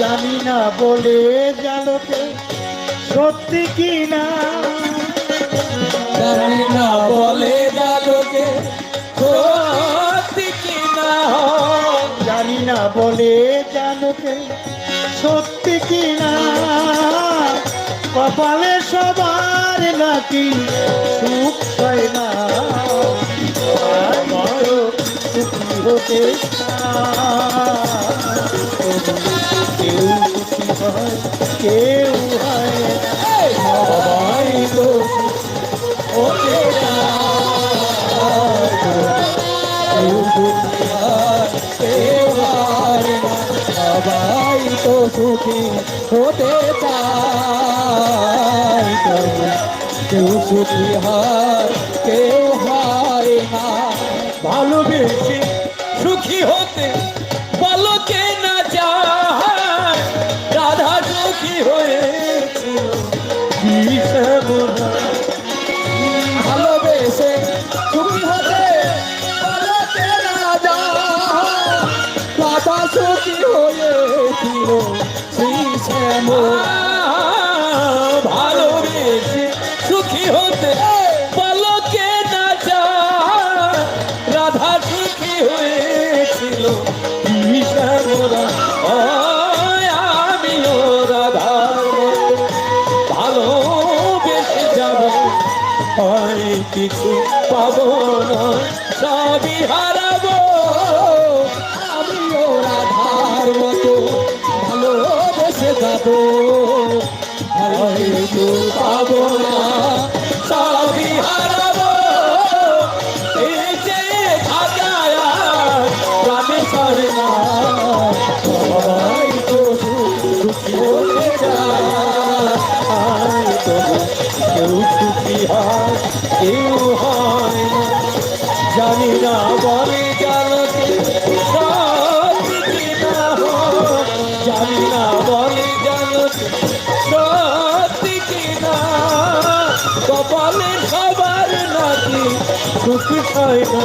জানি না বলে জালোকে সত্যি কি না। জানি না বলে জালোকে সত্যি কি না। জানি না বলে জালোকে সত্যি কি না। কপালে সবার নাকি সুখ হয় না। সুখী হতে কেউ কেউ হয়। সবাই তো ওকে হতে চায় কেউ সুখী হয় কেউ হয় ভালোবেসে সুখী হতে ভালোবেসে সুখী না যায় রাধা সুখী হতে বলো কে না যায় রাধা সুখী হয়েছিল শ্যামরা কিছু পাবো না সবই হারাবো। আমিও রাধার মতো ভালোবেসে যাব পাবো না। কেউ হয় না জানি না বলে জানতে হয়। জানি না বলে জানতে সত্যি কপালে সবার নাকি সুখী হয় না